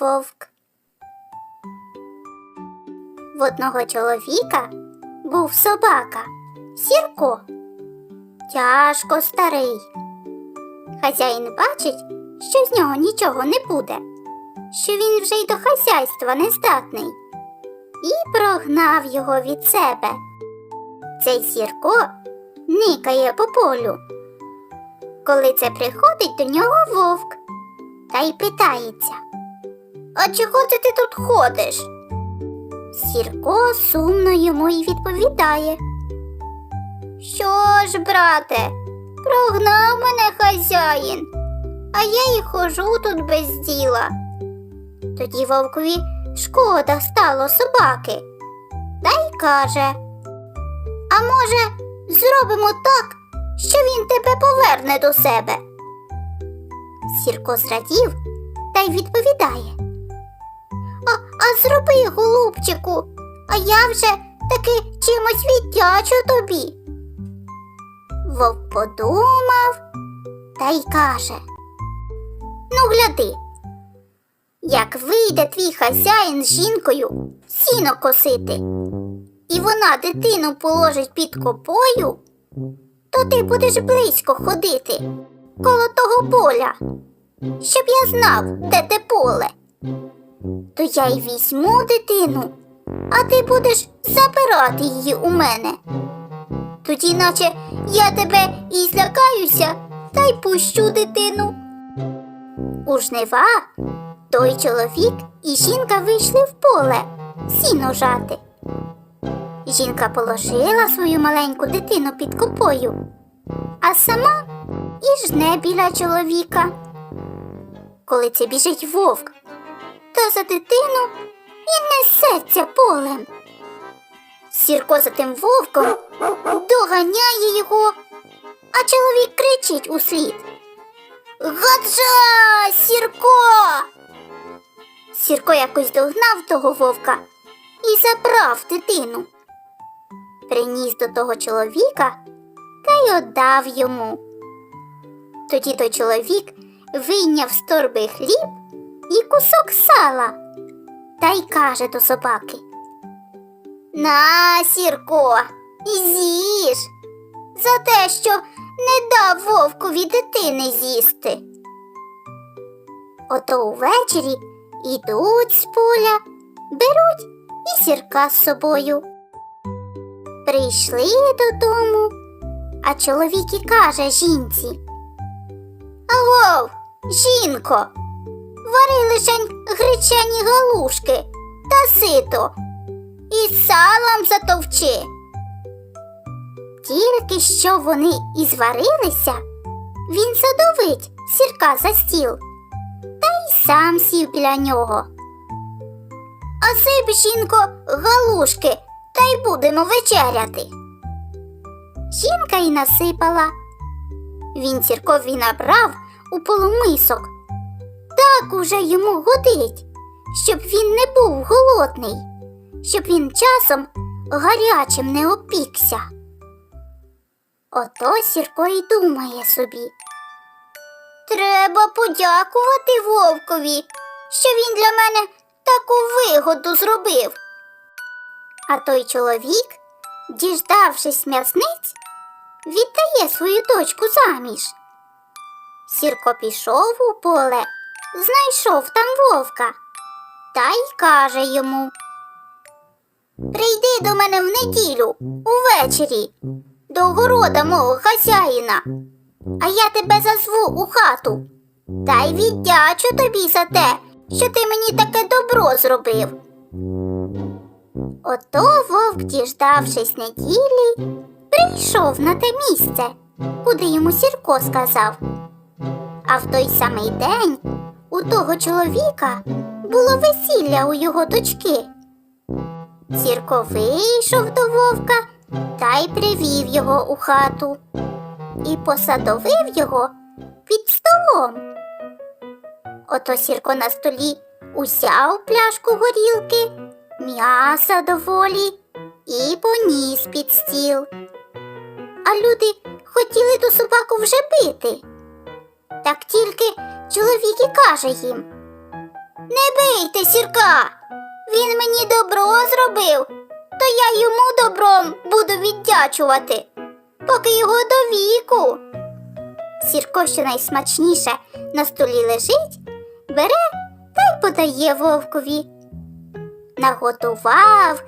вовк. В одного чоловіка був собака Сірко. Тяжко старий. Хазяїн бачить, що з нього нічого не буде, що він вже й до хазяйства не здатний, і прогнав його від себе. Цей Сірко никає по полю. Коли це приходить до нього вовк та й питається. А чого це ти тут ходиш? Сірко сумно йому й відповідає. Що ж, брате, прогнав мене хазяїн, а я й хожу тут без діла. Тоді вовкові шкода стало собаки, та й каже. А може, зробимо так, що він тебе поверне до себе? Сірко зрадів та й відповідає. А, а зроби, голубчику, а я вже таки чимось віддячу тобі. Вовк подумав та й каже. Ну, гляди, як вийде твій хазяїн з жінкою сіно косити, і вона дитину положить під копою, то ти будеш близько ходити коло того поля, щоб я знав, де те поле. То я й візьму дитину, а ти будеш забирати її у мене. Тоді, наче я тебе і злякаюся та й пущу дитину. У жнива той чоловік і жінка вийшли в поле сіно жати. Жінка положила свою маленьку дитину під копою, а сама і жне біля чоловіка. Коли це біжить вовк, то за дитину і несеться полем. Сірко за тим вовком доганяє його, а чоловік кричить услід. Гаджа, Сірко! Сірко якось догнав того вовка і забрав дитину. Приніс до того чоловіка та й отдав йому. Тоді той чоловік вийняв з торби хліб і кусок сала та й каже до собаки. На, Сірко, з'їж за те, що не дав вовкові дитини з'їсти. Ото увечері ідуть з поля, беруть і сірка з собою. Прийшли додому, а чоловік і каже жінці. Агов, жінко, вари лишень гречані галушки та сито і салом затовчи. Тільки що вони і зварилися, він задовить сірка за стіл та й сам сів біля нього. А сип, жінко, галушки, та й будемо вечеряти. Жінка й насипала. Він сіркові набрав у полумисок. Так уже йому годить, щоб він не був голодний, щоб він часом гарячим не опікся. Ото Сірко й думає собі. Треба подякувати вовкові, що він для мене таку вигоду зробив. А той чоловік, діждавшись м'ясниць, віддає свою дочку заміж. Сірко пішов у поле, знайшов там вовка та й каже йому. Прийди до мене в неділю увечері до города мого хазяїна, а я тебе зазву у хату та й віддячу тобі за те, що ти мені таке добро зробив. Ото вовк, діждавшись неділі, прийшов на те місце, куди йому Сірко сказав. А в той самий день того чоловіка було весілля у його дочки. Сірко вийшов до вовка та й привів його у хату і посадовив його під столом. Ото сірко на столі узяв пляшку горілки, м'яса доволі і поніс під стіл. А люди хотіли ту собаку вже бити. Так тільки чоловік і каже їм Не бийте сірка, він мені добро зробив, то я йому добром буду віддячувати, поки його до віку. Сірко, що найсмачніше на столі лежить, бере та й подає вовкові. Наготував,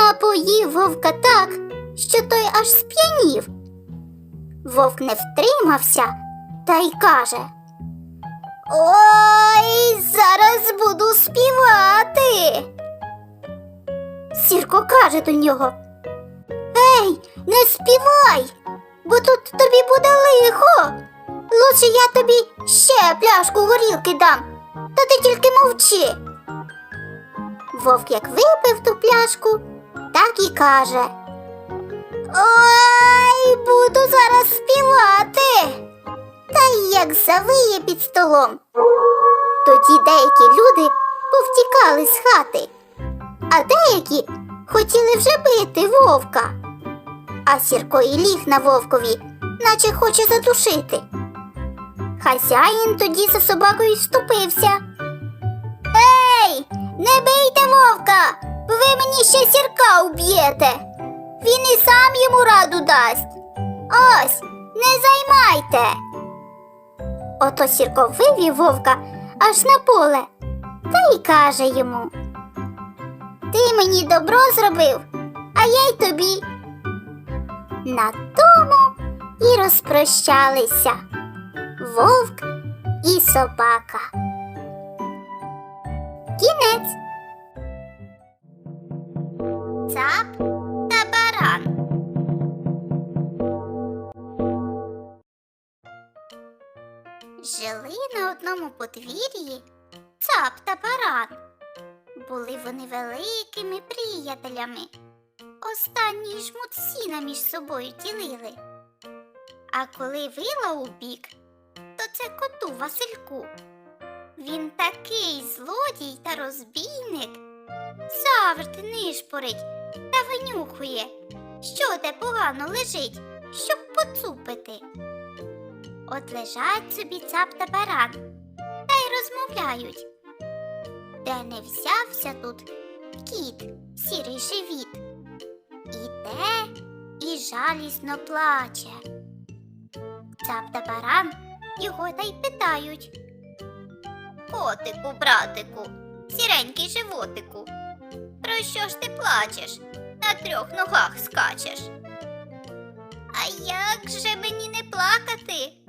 напоїв вовка так, що той аж сп'янів. Вовк не втримався та й каже Ой, зараз буду співати. Сірко каже до нього Ей, не співай, бо тут тобі буде лихо. Лучше я тобі ще пляшку горілки дам, та ти тільки мовчи. Вовк як випив ту пляшку, так і каже. Ой, буду зараз співати. Та й як завиє під столом. Тоді деякі люди повтікали з хати, а деякі хотіли вже бити вовка. А Сірко і ліг на вовкові, наче хоче задушити. Хазяїн тоді за собакою вступився. Ей, не бийте вовка, ви мені ще сірка уб'єте. Він і сам йому раду дасть. Ось, не займайте. Ото сірко вивів вовка аж на поле та й каже йому Ти мені добро зробив, а я й тобі. На тому і розпрощалися вовк і собака. Кінець. Цап Жили на одному подвір'ї цап та баран. Були вони великими приятелями. Останні жмут сіна між собою ділили. А коли вила у бік, то це коту Васильку. Він такий злодій та розбійник. Завжди нишпорить та винюхує, що де погано лежить, щоб поцупити. От лежать собі цап та баран та й розмовляють. Де не взявся тут кіт, сірий живіт. Іде і жалісно плаче. Цап та баран його та й питають. Котику, братику, сіренький животику. Про що ж ти плачеш? На трьох ногах скачеш. А як же мені не плакати?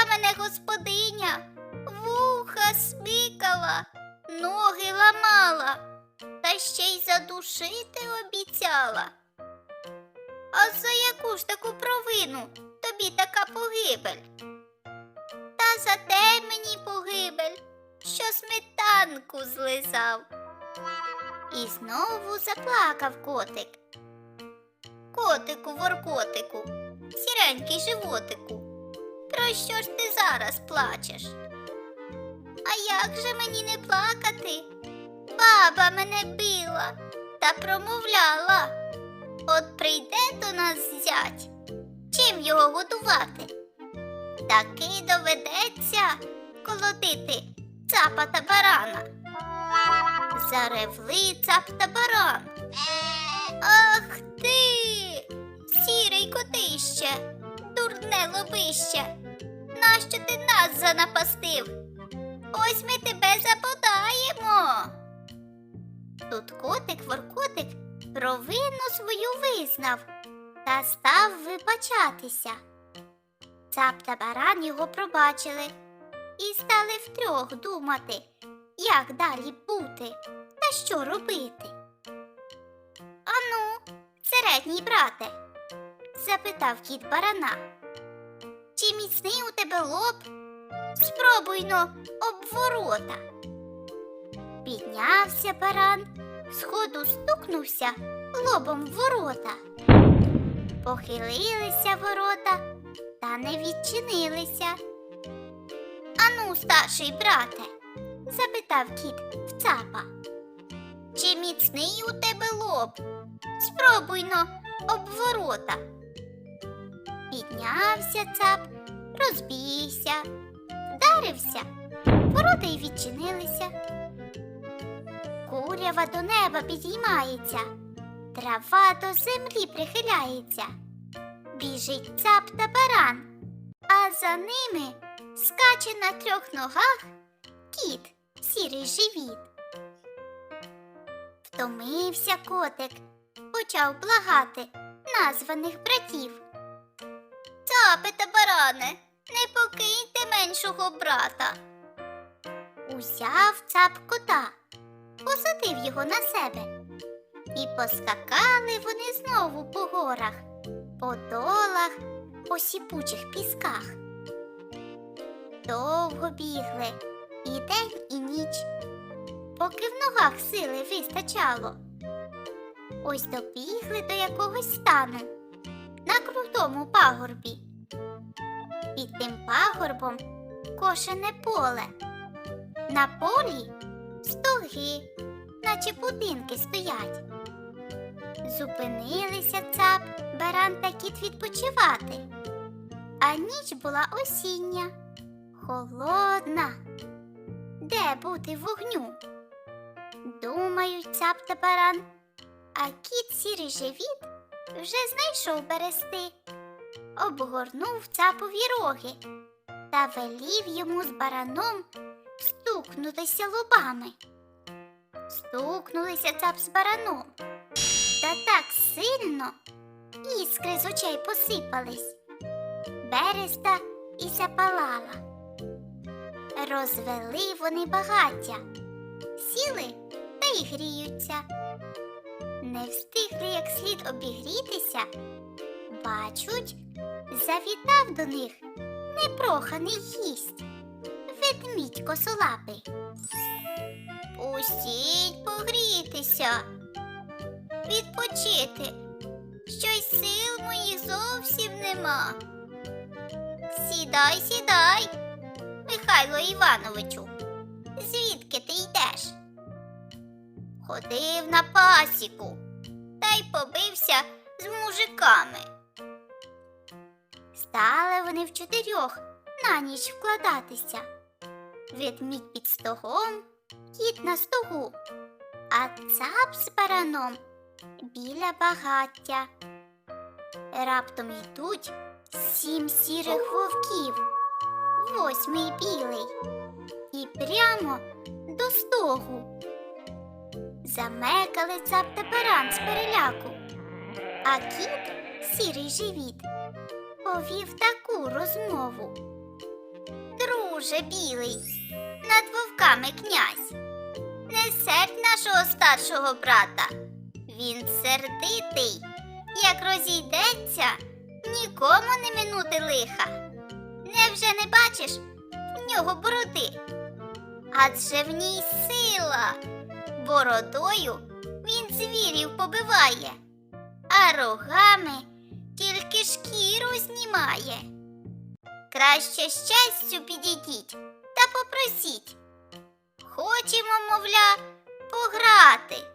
Била мене господиня, вуха смикала, ноги ламала, та ще й задушити обіцяла. А за яку ж таку провину тобі така погибель? Та за те мені погибель, що сметанку злизав. І знову заплакав котик. Котику, воркотику, сіренький животику. Про що ж ти зараз плачеш? А як же мені не плакати? Баба мене била та промовляла. От прийде до нас зять, чим його годувати? Таки доведеться колотити цапа та барана. Заревли цап та баран. Ах ти, сірий котище, дурне лобище. Нащо ти нас занапастив? Ось ми тебе заподаємо. Тут котик воркотик провину свою визнав та став вибачатися. Цап та баран його пробачили і стали втрьох думати, як далі бути та що робити. Ану, середній брате, запитав кіт барана. Чи міцний у тебе лоб? Спробуй но обворота. Піднявся баран, сходу стукнувся лобом в ворота. Похилилися ворота та не відчинилися. Ану, старший брате, запитав кіт в цапа. Чи міцний у тебе лоб? Спробуй но об ворота. Піднявся цап, розбігся, вдарився, ворота й відчинилися. Курява до неба підіймається, трава до землі прихиляється. Біжить цап та баран, а за ними скаче на трьох ногах кіт, сірий живіт. Втомився котик, почав благати названих братів. Цапи та баране, не покиньте меншого брата. Узяв цап кота, посадив його на себе. І поскакали вони знову по горах, по долах, по сіпучих пісках. Довго бігли і день, і ніч, поки в ногах сили вистачало. Ось добігли до якогось стану на крутому пагорбі. Під тим пагорбом кошене поле. На полі стоги, наче будинки стоять. Зупинилися цап, баран та кіт відпочивати. А ніч була осіння, холодна. Де бути вогню? Думають цап та баран, а кіт сірий живіт вже знайшов берести, обгорнув цапові роги та велів йому з бараном стукнутися лобами. Стукнулися цап з бараном. Та так сильно іскри з очей посипались. Береста і запалала. Розвели вони багаття, сіли та й гріються. Не встигли як слід обігрітися, бачуть, завітав до них непроханий гість, ведмідь косолапий. Пустіть погрітися, відпочити. Щось сил моїх зовсім нема. Сідай, сідай, Михайло Івановичу. Звідки ти йдеш? Ходив на пасіку та й побився з мужиками. Стали вони в чотирьох на ніч вкладатися. Ведмідь під стогом, кіт на стогу, а цап з бараном біля багаття. Раптом йдуть сім сірих вовків, восьмий білий, і прямо до стогу. Замекали цап та баран з переляку, а кіт, сірий живіт, повів таку розмову. Друже білий, над вовками князь, не сердь нашого старшого брата. Він сердитий, як розійдеться, нікому не минути лиха. Невже не бачиш в нього бороди? Адже в ній сила. Бородою він звірів побиває, а рогами тільки шкіру знімає. Краще щастю підійдіть та попросіть. Хочемо, мовля, пограти,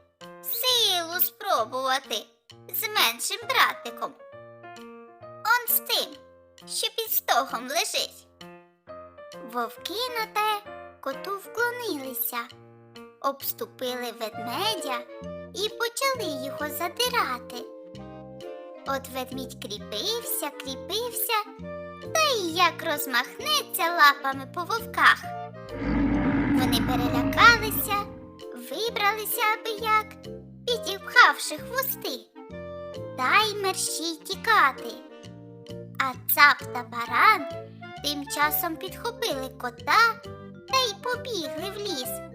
силу спробувати з меншим братиком. Он з тим, що під стогом лежить. Вовки на те коту вклонилися, обступили ведмедя і почали його задирати. От ведмідь кріпився, кріпився, та й як розмахнеться лапами по вовках. Вони перелякалися, вибралися аби як, підіпхавши хвости, та й мерщій тікати. А цап та баран тим часом підхопили кота та й побігли в ліс.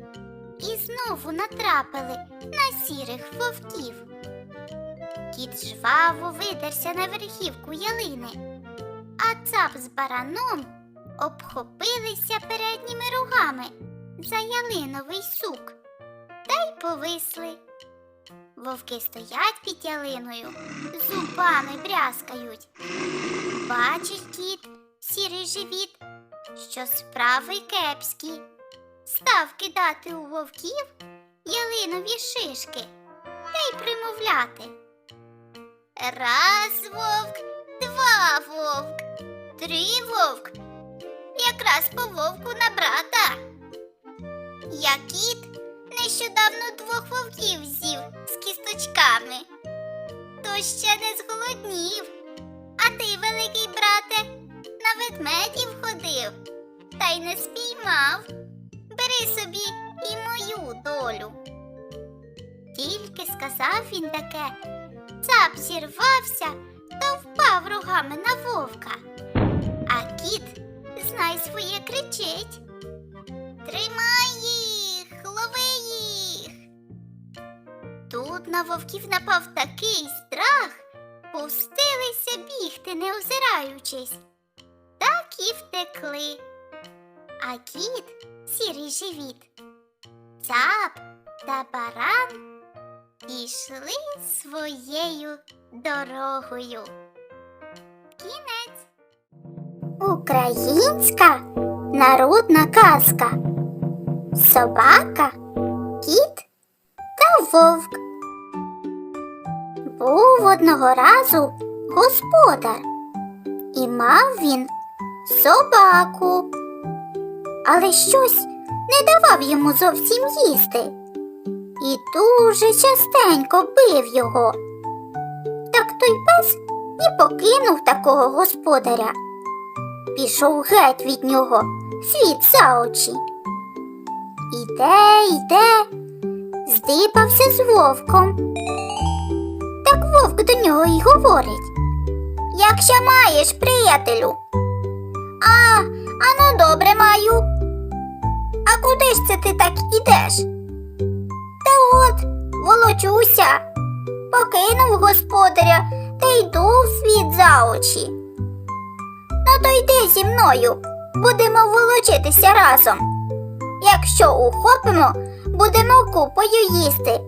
І знову натрапили на сірих вовків. Кіт жваво видерся на верхівку ялини, а цап з бараном обхопилися передніми рогами за ялиновий сук й повисли. Вовки стоять під ялиною, зубами брязкають. Бачить кіт, сірий живіт, що справи кепські. Став кидати у вовків ялинові шишки та й примовляти. Раз вовк, два вовк, три вовк. Якраз по вовку на брата. Я кіт нещодавно двох вовків з'їв з кісточками. То ще не зголоднів. А ти, великий брате, на ведмедів ходив та й не спіймав. Бери собі і мою долю. Тільки сказав він таке, цап зірвався та впав рогами на вовка. А кіт, знай своє, кричить. Тримай їх, лови їх. Тут на вовків напав такий страх, пустилися бігти, не озираючись, так і втекли. А кіт, сірий живіт, цап та баран ішли своєю дорогою. Кінець. Українська народна казка. Собака, кіт та вовк. Був одного разу господар, і мав він собаку, але щось не давав йому зовсім їсти і дуже частенько бив його. Так той пес і покинув такого господаря. Пішов геть від нього, світ за очі. Іде, йде, здибався з вовком. Так вовк до нього й говорить. Якщо маєш, приятелю. А, а ну добре маю. Куди ж це ти так ідеш? Та от, волочуся, покинув господаря та йду в світ за очі. Ну то йди зі мною, будемо волочитися разом. Якщо ухопимо, будемо купою їсти,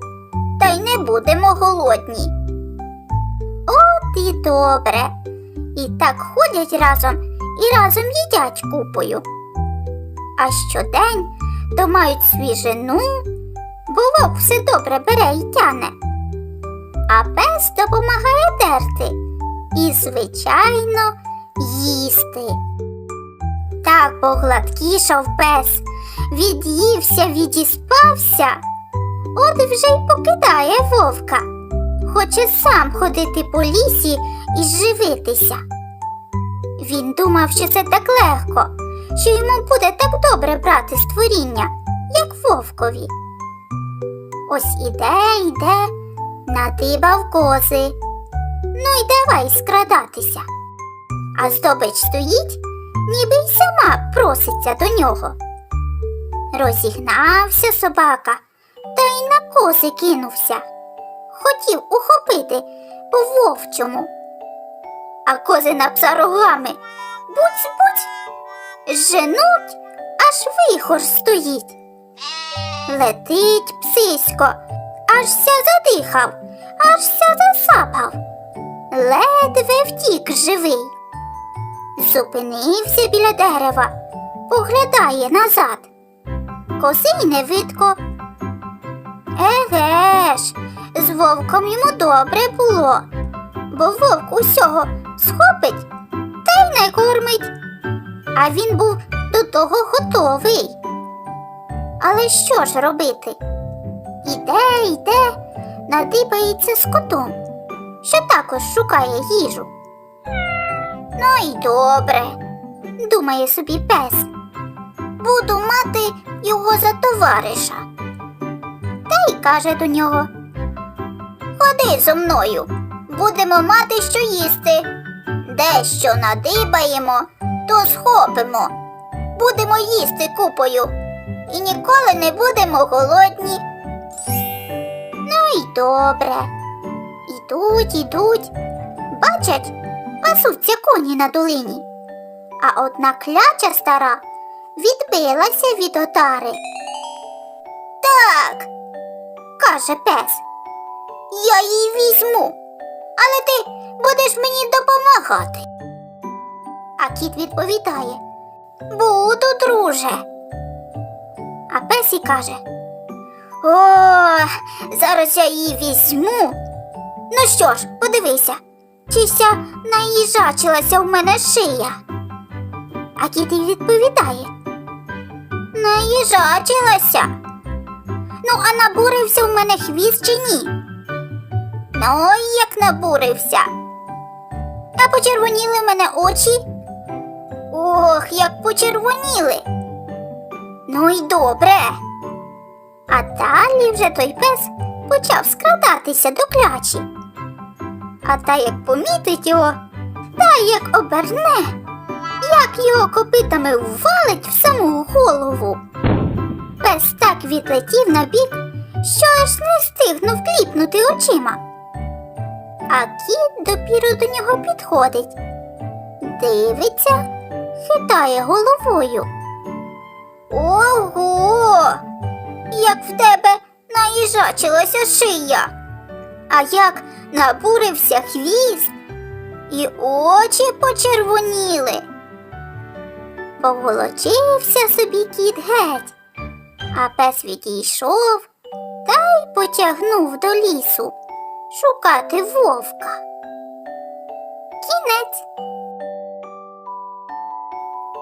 та й не будемо голодні. От і добре. І так ходять разом і разом їдять купою. А щодень то мають свіжину, бо вовк все добре бере й тяне. А пес допомагає терти і, звичайно, їсти. Так погладкішав пес, від'ївся, відіспався, от вже й покидає вовка. Хоче сам ходити по лісі і живитися. Він думав, що це так легко, що йому буде так добре брати створіння, як вовкові. Ось іде, йде, надибав кози. Ну й давай скрадатися. А здобич стоїть, ніби й сама проситься до нього. Розігнався собака та й на кози кинувся. Хотів ухопити по вовчому. А кози на пса рогами буць-буць, женуть, аж вихор стоїть. Летить псисько, аж ся задихав, аж ся засапав. Ледве втік живий. Зупинився біля дерева, поглядає назад. Коси не видко. Еге ж, з вовком йому добре було, бо вовк усього схопить та й не кормить. А він був до того готовий. Але що ж робити? Іде, йде, надибається з котом, що також шукає їжу. Ну й добре, думає собі пес. Буду мати його за товариша. Та й каже до нього. Ходи зо мною, будемо мати що їсти. Дещо надибаємо, то схопимо. Будемо їсти купою і ніколи не будемо голодні. Ну й добре. Ідуть, ідуть, бачать, пасуться коні на долині. А одна кляча стара відбилася від отари. Так, каже пес. Я її візьму, але ти будеш мені допомагати. А кіт відповідає Буду, друже. А пес каже О, зараз я її візьму. Ну що ж, подивися, чи вся наїжачилася в мене шия. А кіт і відповідає Наїжачилася. Ну, а набурився в мене хвіст чи ні? Ну, як набурився. А почервоніли в мене очі? Ох, як почервоніли. Ну й добре. А далі вже той пес почав скрадатися до клячі. А та як помітить його, та як оберне, як його копитами ввалить в саму голову. Пес так відлетів на бік, що аж не встигнув кліпнути очима. А кіт допіру до нього підходить, дивиться, хитає головою. Ого! Як в тебе наїжачилася шия, а як набурився хвіст, і очі почервоніли. Поволочився собі кіт геть, а пес відійшов та й потягнув до лісу шукати вовка. Кінець.